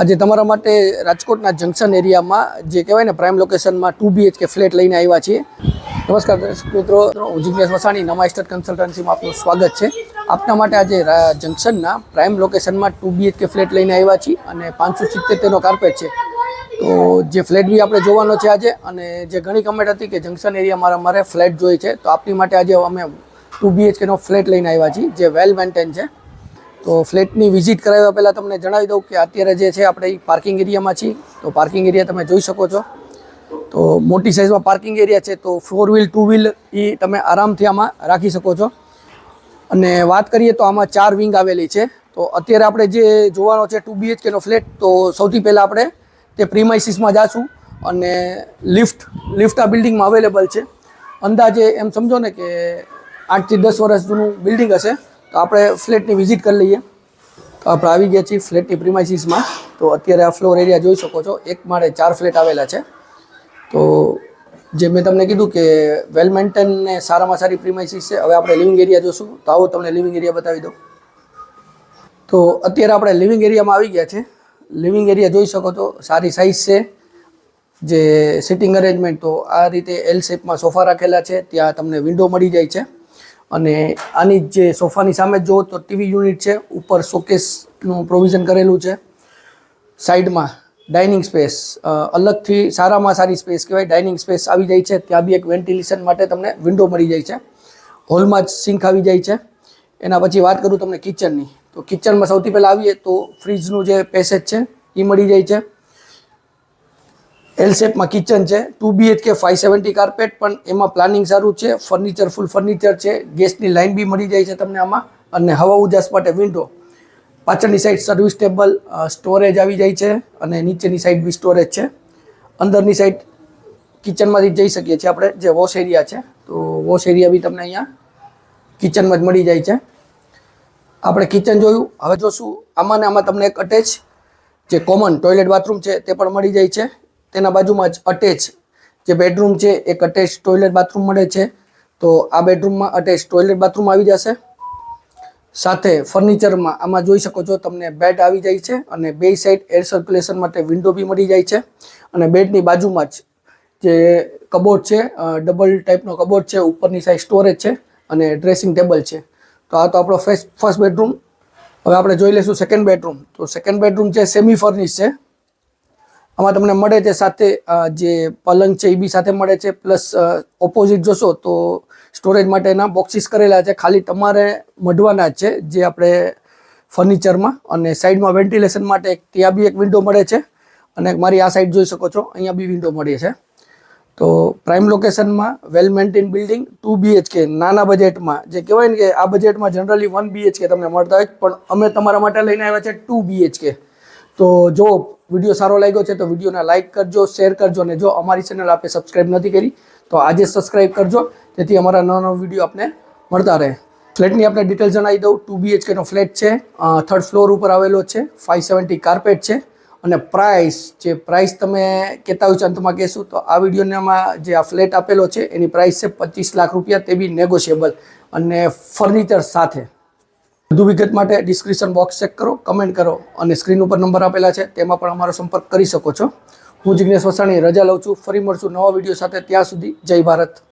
આજે તમારા માટે રાજકોટના જંકશન એરિયામાં જે કહેવાય ને પ્રાઇમ લોકેશનમાં ટુ બીએચકે ફ્લેટ લઈને આવ્યા છીએ. નમસ્કાર દર્શક મિત્રો હું જિજ્ઞેશ વસાણી, નવા સ્ટેટ કન્સલ્ટન્સીમાં આપનું સ્વાગત છે. આપના માટે આજે જંકશનના પ્રાઇમ લોકેશનમાં ટુ બીએચકે ફ્લેટ લઈને આવ્યા છીએ અને પાંચસો સિત્તેરનો કાર્પેટ છે. તો જે ફ્લેટ બી આપણે જોવાનો છે આજે અને જે ઘણી કમેન્ટ હતી કે જંકશન એરિયામાં મારે ફ્લેટ જોઈએ છે, તો આપની માટે આજે અમે ટુ બીએચકેનો ફ્લેટ લઈને આવ્યા છીએ, જે વેલ મેન્ટેન છે. તો ફ્લેટની વિઝિટ કરાવ્યા પહેલાં તમને જણાવી દઉં કે અત્યારે જે છે આપણે પાર્કિંગ એરિયામાં છીએ. તો પાર્કિંગ એરિયા તમે જોઈ શકો છો. તો મોટી સાઇઝમાં પાર્કિંગ એરિયા છે, તો ફોર વ્હીલ ટુ વ્હીલ એ તમે આરામથી આમાં રાખી શકો છો. અને વાત કરીએ તો આમાં ચાર વિંગ આવેલી છે. તો અત્યારે આપણે જે જોવાનો છે ટુ બીએચકેનો ફ્લેટ, તો સૌથી પહેલાં આપણે તે પ્રીમાઇસીસમાં જાશું અને લિફ્ટ લિફ્ટ આ બિલ્ડિંગમાં અવેલેબલ છે. અંદાજે એમ સમજો ને કે આઠથી દસ વર્ષ જૂનું બિલ્ડિંગ હશે. તો આપણે ફ્લેટની વિઝિટ કરી લઈએ. તો આપણે આવી ગયા છીએ ફ્લેટની પ્રિમાઇસીસમાં. તો અત્યારે આ ફ્લોર એરિયા જોઈ શકો છો. એક માળે ચાર ફ્લેટ આવેલા છે. તો જે મેં તમને કીધું કે વેલ મેન્ટેન ને સારામાં સારી પ્રીમાઇસીસ છે, હવે આપણે લિવિંગ એરિયા જોશું. તો આવો તમને લિવિંગ એરિયા બતાવી દઉં. તો અત્યારે આપણે લિવિંગ એરિયામાં આવી ગયા છે લિવિંગ એરિયા જોઈ શકો છો. સારી સાઇઝ છે. જે સિટિંગ અરેન્જમેન્ટ તો આ રીતે એલ શેપમાં સોફા રાખેલા છે. ત્યાં તમને વિન્ડો મળી જાય છે. અને આની જે સોફાની સામે જુઓ તો ટીવી યુનિટ છે, ઉપર શોકેસનું પ્રોવિઝન કરેલું છે. સાઈડમાં ડાઇનિંગ સ્પેસ અલગથી સારામાં સારી સ્પેસ કહેવાય, ડાઇનિંગ સ્પેસ આવી જાય છે, ત્યાં બી એક વેન્ટિલેશન માટે તમને વિન્ડો મળી જાય છે. હોલમાં જ સિંક આવી જાય છે. એના પછી વાત કરું તમને કિચનની. તો કિચનમાં સૌથી પહેલાં આવીએ તો ફ્રીજનું જે પેસેજ છે એ મળી જાય છે. એલ શેપમાં કિચન છે two BHK five seventy carpet પણ એમાં પ્લાનિંગ સારું છે ફર્નિચર ફૂલ ફર્નિચર છે ગેસની લાઇન બી મળી જાય છે તમને આમાં, અને હવા ઉજાસ માટે વિન્ડો પાછળની સાઈડ સર્વિસ ટેબલ સ્ટોરેજ આવી જાય છે, અને નીચેની સાઈડ બી સ્ટોરેજ છે. અંદરની સાઈડ કિચનમાંથી જઈ શકીએ છીએ આપણે, જે વોશ એરિયા છે, તો વોશ એરિયા બી તમને અહીંયા કિચનમાં જ મળી જાય છે. આપણે કિચન જોયું, હવે જોશું, આમાં ને આમાં તમને એક અટેચ જે કોમન ટોયલેટ બાથરૂમ છે, તે પણ મળી જાય છે. તેના બાજુમાં જ અટેચ જે બેડરૂમ છે, એક અટેચ ટોયલેટ બાથરૂમ મળે છે. તો આ બેડરૂમમાં અટેચ ટોયલેટ બાથરૂમ આવી જશે. સાથે ફર્નિચરમાં આમાં જોઈ શકો છો તમને બેડ આવી જાય છે અને બે સાઈડ એર સર્ક્યુલેશન માટે વિન્ડો બી મળી જાય છે. અને બેડની બાજુમાં જ જે કબોર્ડ છે ડબલ ટાઈપનો કબોર્ડ છે, ઉપરની સાઈડ સ્ટોરેજ છે અને ડ્રેસિંગ ટેબલ છે. તો આ તો આપણો ફેસ ફર્સ્ટ બેડરૂમ હવે આપણે જોઈ લઈશું સેકન્ડ બેડરૂમ તો સેકન્ડ બેડરૂમ છે સેમી ફર્નિશ છે આમાં તમને મળે છે સાથે જે પલંગ છે એ બી સાથે મળે છે. પ્લસ ઓપોઝિટ જોશો તો સ્ટોરેજ માટેના બોક્સિસ કરેલા છે. ખાલી તમારે મઢવાના જ છે, જે આપણે ફર્નિચરમાં અને સાઈડમાં વેન્ટિલેશન માટે ત્યાં બી એક વિન્ડો મળે છે. અને મારી આ સાઈડ જોઈ શકો છો, અહીંયા બી વિન્ડો મળે છે. તો પ્રાઇમ લોકેશનમાં well maintain building two BHK નાના બજેટમાં જે કહેવાય ને કે આ બજેટમાં જનરલી વન બીએચકે તમને મળતા હોય પણ અમે તમારા માટે લઈને આવ્યા છે ટુ બીએચકે તો જો વીડિયો સારો લાગ્યો છે તો વિડીયોને લાઇક કરજો, શેર કરજો અને જો અમારી ચેનલ આપે સબસ્ક્રાઇબ નથી કરી, તો આજે સબસ્ક્રાઇબ કરજો. જેથી અમારા નવા નવા વીડિયો આપને મળતા રહે. ફ્લેટની આપણે ડિટેલ જણાવી દઉં. ટુ બીએચકેનો ફ્લેટ છે. થર્ડ ફ્લોર ઉપર આવેલો છે. ફાઇવ સેવન્ટી કાર્પેટ છે. અને પ્રાઇસ જે પ્રાઇસ તમે કહેતા હોય છે અંતમાં કહેશું, તો આ વિડીયોનામાં જે આ ફ્લેટ આપેલો છે, એની પ્રાઇસ છે પચીસ લાખ રૂપિયા. તે બી નેગોશિયેબલ અને ફર્નિચર સાથે. વધુ વિગત માટે ડિસ્ક્રિપ્શન બોક્સ ચેક કરો કમેન્ટ કરો અને સ્ક્રીન ઉપર નંબર આપેલા છે, તેમાં પણ અમારો સંપર્ક કરી શકો છો. હું જિગ્નેશ વસાણી, રજા લઉં છું. ફરી મળશું નવા વીડિયો સાથે. ત્યાં સુધી જય ભારત.